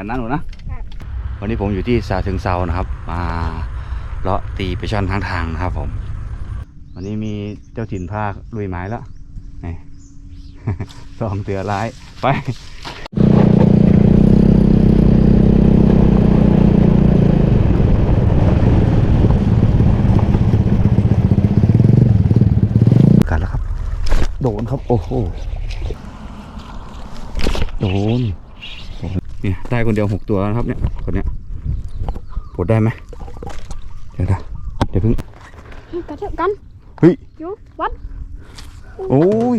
กันนะหนูนะวันนี้ผมอยู่ที่ซาถึงเซานะครับ มาเลาะตีไปช่อนทางทางนะครับผม วันนี้มีเจ้าถิ่นภาคลุยไม้แล้วนี่สองเตือร้ายไปกันแล้วครับโดนครับ โอ้โห โดน เนี่ยได้ คนเดียวหกตัวแล้วนะครับเนี่ยคนเนี้ยปลดได้ไหมเดี๋ยวนะเดี๋ยวเพิ่งกระเทาะกันเฮ้ยอยู่วัดโอ้ย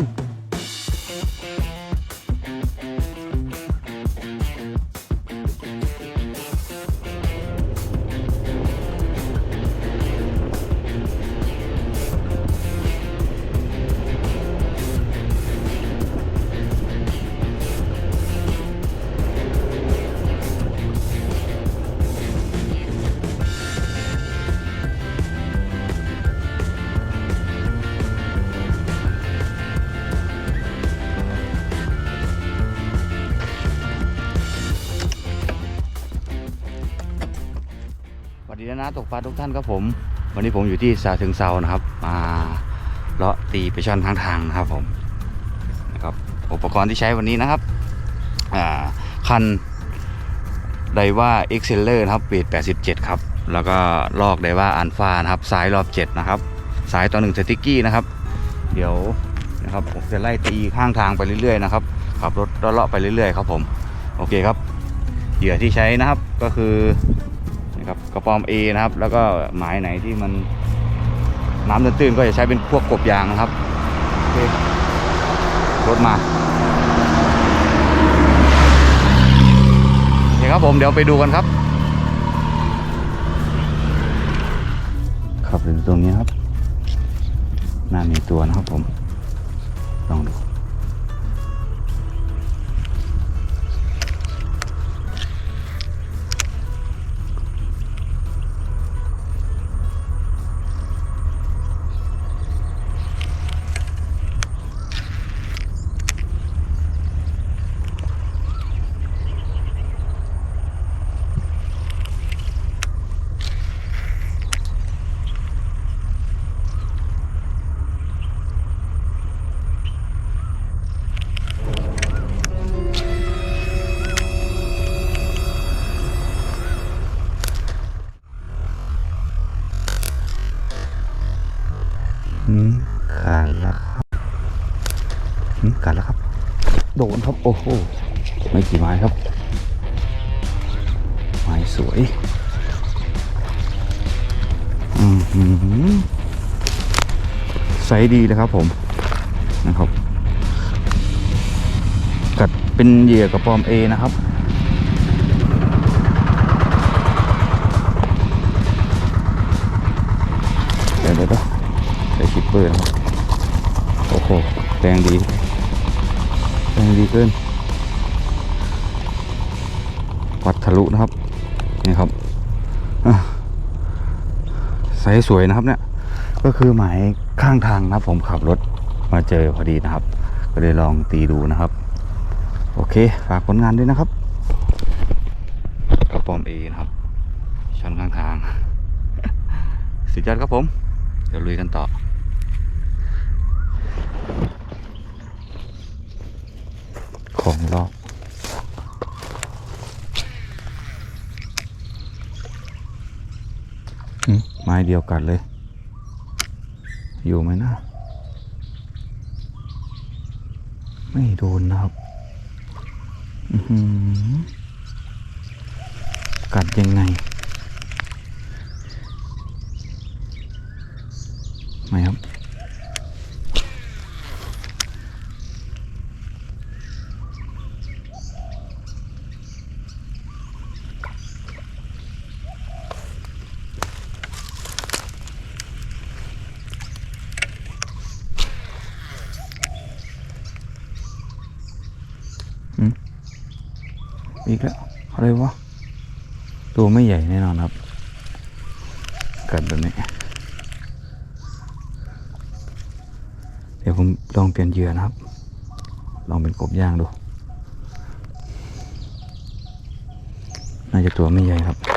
นะตกปลาทุกท่านครับผม วันนี้ผมอยู่ที่ซาถึงเซานะครับมาเลาะตีไปช่อนทางทางนะครับผมนะครับอุปกรณ์ที่ใช้วันนี้นะครับอ่าคันไดว่าเอ็กเซลเลอร์นะครับเวท87 ครับ แล้วก็ลอกไดว่าอันฟานะครับสายรอบ 7 นะครับ สายต่อหนึ่งสติกกี้นะครับ เดี๋ยวนะครับผมจะไล่ตีข้างทางไปเรื่อยๆนะครับขับรถเลาะไปเรื่อยๆครับผมโอเคครับเหยื่อที่ใช้นะครับก็คือ นะครับกระปอม A นะครับ แล้วก็หมายไหนที่มันน้ำตื้นๆก็จะใช้เป็นพวกกบยางนะครับโอเครถมาโอเคครับผมเดี๋ยวไปดูกันครับขับถึงตรงนี้ครับน่ามีตัวนะครับผมลองดู ครับ โอ้โห ไม่กี่ไม้ครับไม้สวย อืมไซส์ดีเลยครับผมนะครับ กัดเป็นเหยื่อกระปอมเอนะครับเดี๋ยวเดี๋ยวเดี๋ยวใส่ชิปเปอร์นะครับโอ้โหแรงดี แรงดีเกินวัดทะลุนะครับ นี่ครับอะไซส์สวยนะครับเนี่ย ก็คือหมายข้างทางนะผมขับรถมาเจอพอดีนะครับ ก็เลยลองตีดูนะครับ โอเค ฝากผลงานด้วยนะครับกระปอมเอนะครับช้อนข้างทางสุดยอดครับผม เดี๋ยวลุยกันต่อ องรอบไม้เดียวกันเลย อยู่ไหมนะ ไม่โดนนะครับอื้อหือกัดยังไงไหมครับ อืมอีกแล้ว อะไรวะ ตัวไม่ใหญ่แน่นอนครับ กัดแบบนี้ เดี๋ยวผมลองเปลี่ยนเหยื่อนะครับ ลองเป็นกบย่างดู น่าจะตัวไม่ใหญ่ครับ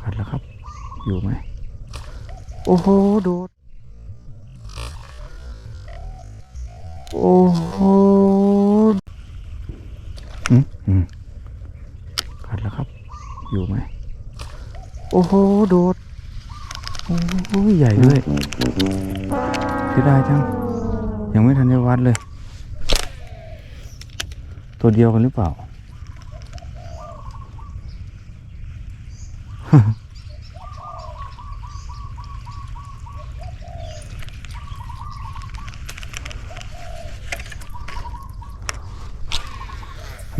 กัดแล้วครับ อยู่ไหม โอ้โห โดด โอ้โหอืมอืมกัดแล้วครับ อยู่ไหม โอ้โห โดด โอ้โหใหญ่เลยเสียดายจัง ยังไม่ทันได้วัดเลย ตัวเดียวกันหรือเปล่า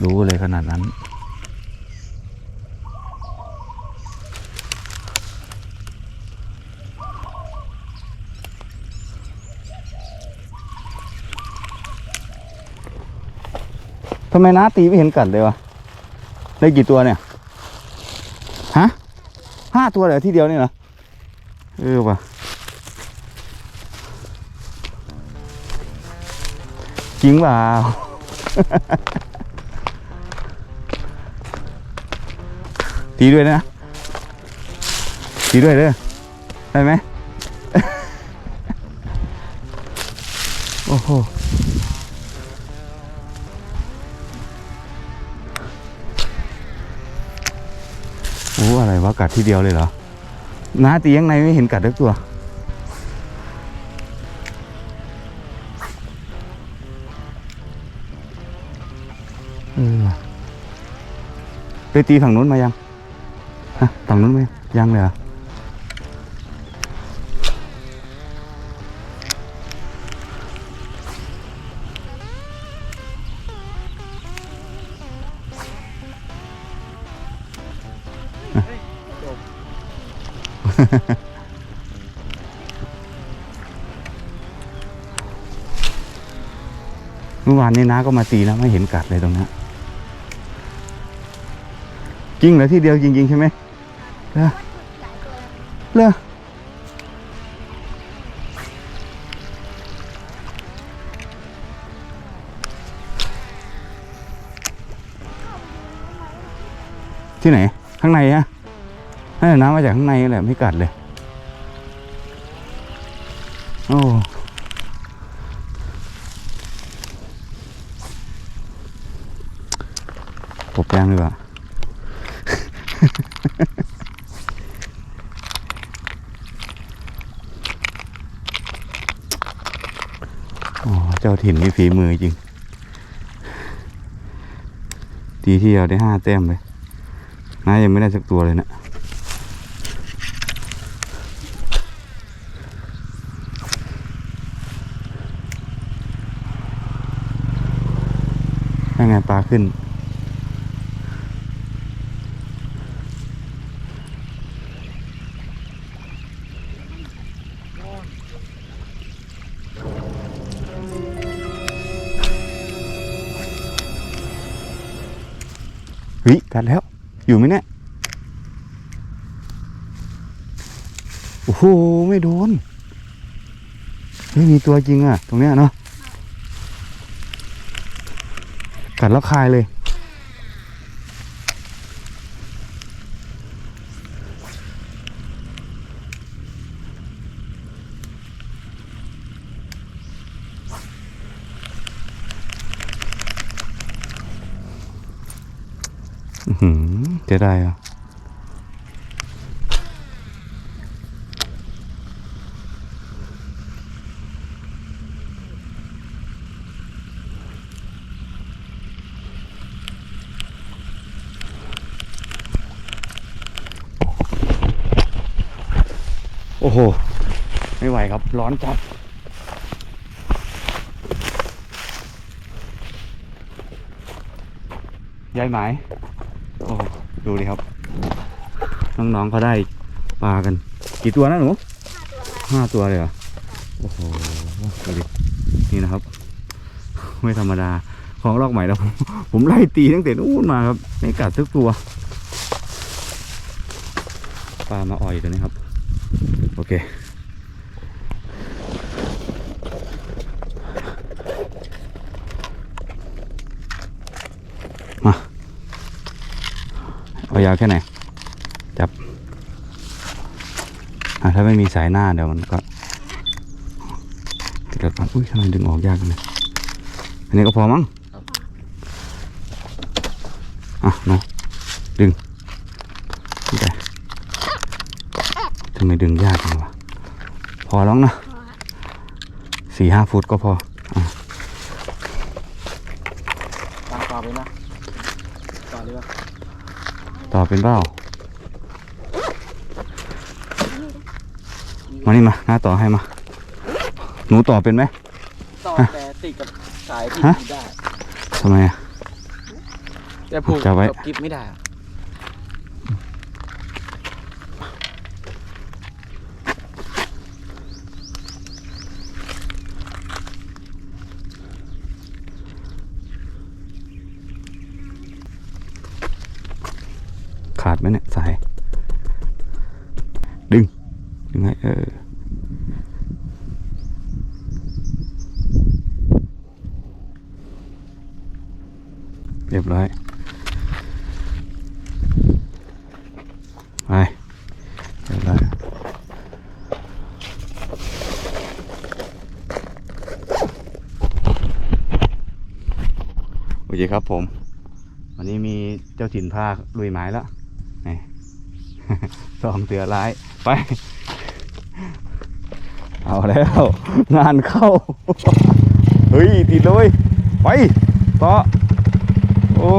รู้เลยขนาดนั้น ทำไมน้าตีไม่เห็นกัดเลยวะ ได้กี่ตัวเนี่ย ฮะห้าตัวเหรอที่เดียวนี่เหรอ เออว่ะจริงเปล่า ตีด้วยนะตีด้วยเด้อได้ไหมโอ้โหโอ้อะไรวะกัดทีเดียวเลยเหรอน้าตียังไงไม่เห็นกัดทักตัวเออไปตีฝั่งนู้นมายัง ฮะฝั่งนู้นไหมยังเลยเหรอเมื่อวานนี้น้าก็มาตีนะไม่เห็นกัดเลยตรงนี้ยจริงเหรอที่เดียวจริงๆใช่ไหม เหรอเหรอที่ไหน ข้างในฮะนั่นแหละน้ำมาจากข้างในแหละไม่กัดเลย โอ้ปบแป้งดีกว่า เจ้าถิ่นนี่ฝีมือจริง ตีที่เราได้ห้าแต้มเลยน้ายังไม่ได้สักตัวเลยนะยังไงปลาขึ้น กัดแล้ว อยู่ไหมเนี่ยโอ้โหไม่โดนไม่มีตัวจริงอะ ตรงเนี้ยเนาะกัดแล้วคายเลย เจะได้อะโอ้โห ไม่ไหวครับ ร้อนจัดยายหมาย โอ้ดูดิครับ น้องๆเขาได้ปลากัน กี่ตัวนะหนูห้าตัวเลยเหรอโอ้โหดูดินี่นะครับ ไม่ธรรมดาของลอกใหม่แล้วผมผมไล่ตีตั้งแต่นู้นมาครับไม่กัดทุกตัวปลามาอ่อยตัวนี้ครับ โอเค มา เอา ยาวแค่ไหน จับ อะถ้าไม่มีสายหน้าเดี๋ยวมันก็ติดรถก่อนอุ้ยทำไมดึงออกยากเลยอันนี้ก็พอมั้งอะเนาะดึงไปทำไมดึงยากจังวะพอแล้วนะสี่ห้าฟุตก็พอตามต่อไปนะ ต่อเป็นเปล่ามานี่มาหน้าต่อให้มา หนูต่อเป็นไหมต่อแต่ติดกับสายที่ฮะผูกได้ทำไมอะ แต่ผูกจับไว้กับกิ๊บไม่ได้อะ ขาดไหมเนี่ยสาย ดึง ดึงไงเออ เรียบร้อย ไป เรียบร้อย โอเคครับผม วันนี้มีเจ้าถิ่นพาลุยไม้แล้วนี่สองเสือร้ายไป เอาแล้ว งานเข้า เฮ้ย ติดเลย ไปต่อโอ้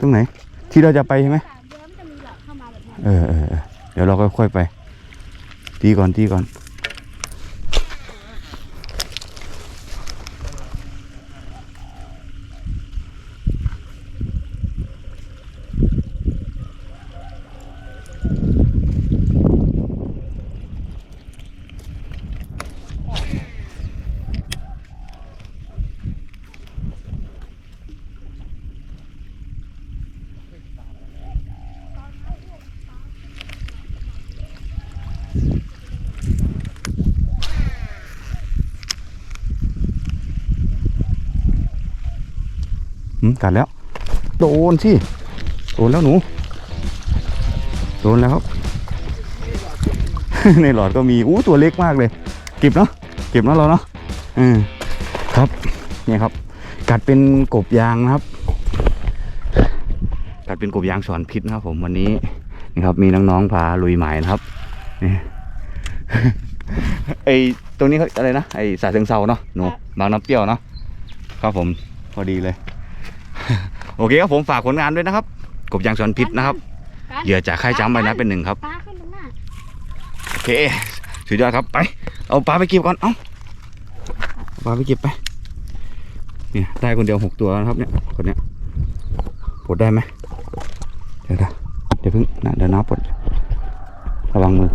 ตรงไหน ที่เราจะไปใช่ไหมเดี๋ยวมันจะมีหลอดเข้ามาแบบนี้เออเออเออเดี๋ยวเราค่อยๆไป ตีก่อนตีก่อน กัดแล้ว โดนสิ โดนแล้วหนู โดนแล้วครับ ในหลอดก็มีอู้ตัวเล็กมากเลย เก็บเนาะ เก็บเนาะเราเนาะเออครับเนี่ยครับ กัดเป็นกบยางนะครับ กัดเป็นกบยางสอนพิษนะครับ ผมวันนี้นี่ครับ มีน้องๆพาลุยหมายนะครับนี่ไอตรงนี้เขาอะไรนะไอสาเชิงเซาเนาะหนูบางน้ำเปรี้ยวเนาะครับผมพอดีเลย โอเคครับผมฝากผลงานด้วยนะครับ กบยางสอนพิษนะครับกันเหยื่อจากค่ายจ้ำไปนะเป็นหนึ่งครับปลาขึ้นตรงหน้าโอเคสุดยอดครับไป เอาปลาไปเก็บก่อนเอาเอาปลาไปเก็บไปเนี่ยได้คนเดียวหกตัวแล้วนะครับเนี่ยคนเนี้ยปลดได้ไหมเดี๋ยวนะเดี๋ยวเพิ่งนะเดี๋ยวน้าปลดระวังมือ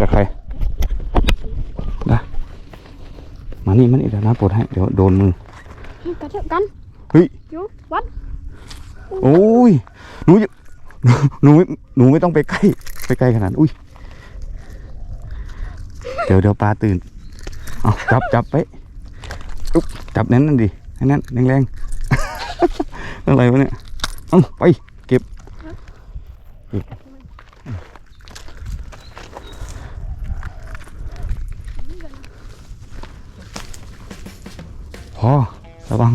กับใครได้มานี่มันนี่เดี๋ยวน้าปลดให้เดี๋ยวโดนมือกระเทาะกัน เฮ้ยอยู่วัดโอ้ยหนูอย่าหนูหนูไม่หนูไม่ต้องไปใกล้ ไปใกล้ขนาดนั้นอุ้ยเดี๋ยวเดี๋ยวปลาตื่นเอาจับจับไปอุ๊บจับแน่นนั่นดิให้แน่นแรงๆอะไรวะเนี่ยเอาไปเก็บเก็บพอระวัง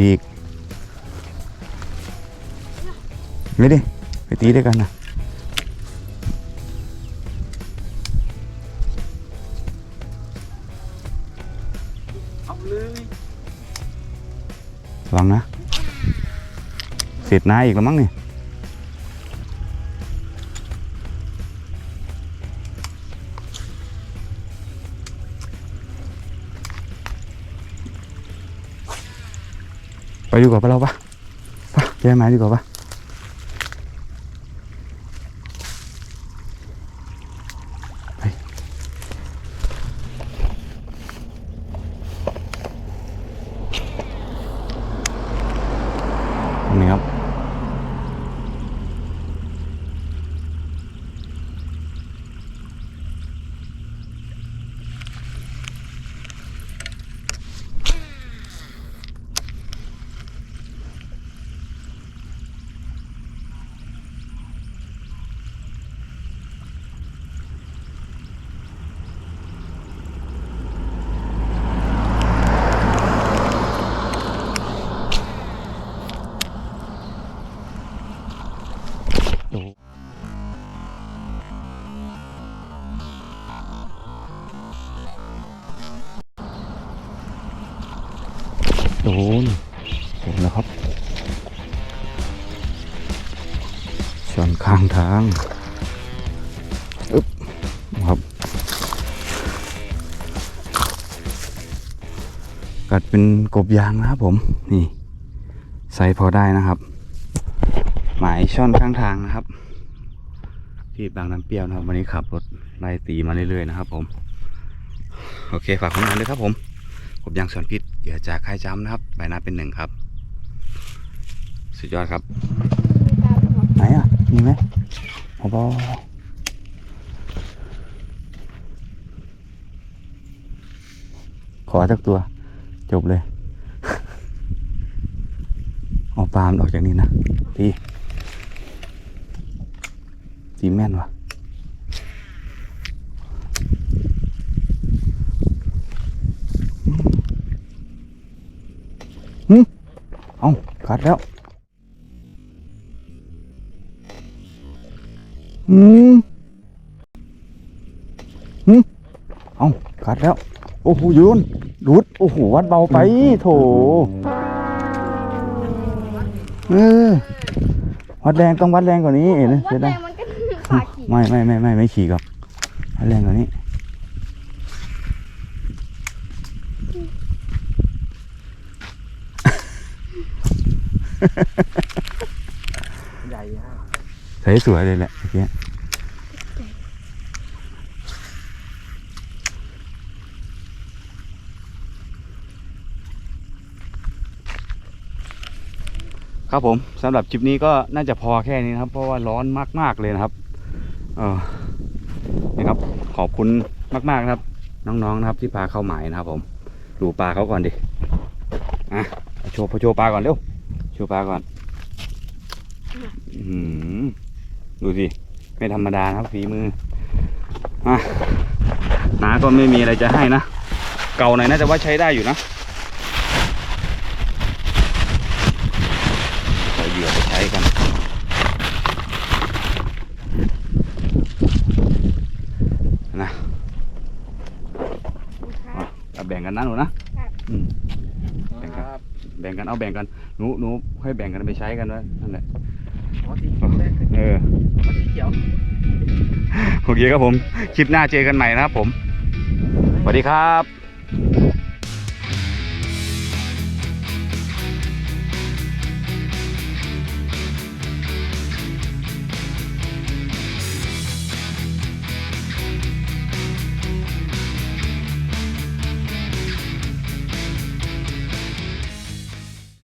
อีกไม่ดิไปตีด้วยกันนะเอาเลยระวังนะ เสร็จนาอีกแล้วมั้งนี่ ไปดีกว่าปะเราปะปะแย่ไม้ดีกว่าปะ โดนโดนแล้วครับชนข้างทางอึ๊บครับกัดเป็นกบยางนะครับผม นี่ ใส่พอได้นะครับ หมายช่อนข้างทางนะครับ ที่บางน้ำเปรี้ยวนะครับ วันนี้ขับรถไล่ตีมาเรื่อยๆนะครับผม โอเคฝากผลงานด้วยครับผมกบยางสวนพิษเหยื่อจากค่ายจ้ำนะครับ ใบหน้าเป็นหนึ่งครับ สุดยอดครับ ไหนอะ มีไหมพอบอขอสักตัว จบเลย เอาปลามออกจากนี่นะตี ตีแม่นวะหึเอาขาดแล้วอืมหึเอาขาดแล้ว โอ้โหยืนดูดโอ้โห วัดเบาไป โถเออวัดแรงต้องวัดแรงกว่านี้เห็นไหมเสียดายงมันก็ ขาขี่ไม่ไม่ไม่ไม่ไม่ขี่กับวัดแรงกว่านี้ใหญ่ฮะใส่สวยเลยแหละเมื่อกี้ครับผมสำหรับคลิปนี้ก็น่าจะพอแค่นี้นะครับ เพราะว่าร้อนมากๆเลยนะครับ เออนี่ครับขอบคุณมากๆนะครับ น้องๆนะครับที่พาเข้าหมายนะครับ ผมดูปลาเขาก่อนดิอะโชว์โชว์ปลาก่อนเร็วโชว์ปลาก่อนอืมดูสิไม่ธรรมดานะครับฝีมืออะน้าก็ไม่มีอะไรจะให้นะ เก่าหน่อยน่าจะว่าใช้ได้อยู่นะเราเหยื่อไปใช้กัน นะเอาแบ่ง กันนะหนูนะอืมแบ่งกันครับแบ่งบ่งกันเอาแบ่งกันหนูหนูให้แบ่งกันไปใช้กันไว้นั่นแหละอ๋อสีเขียวแรกเอออ๋อสีเขียวโอเคครับผม คลิปหน้าเจอกันใหม่นะครับผมสวัสดีครับ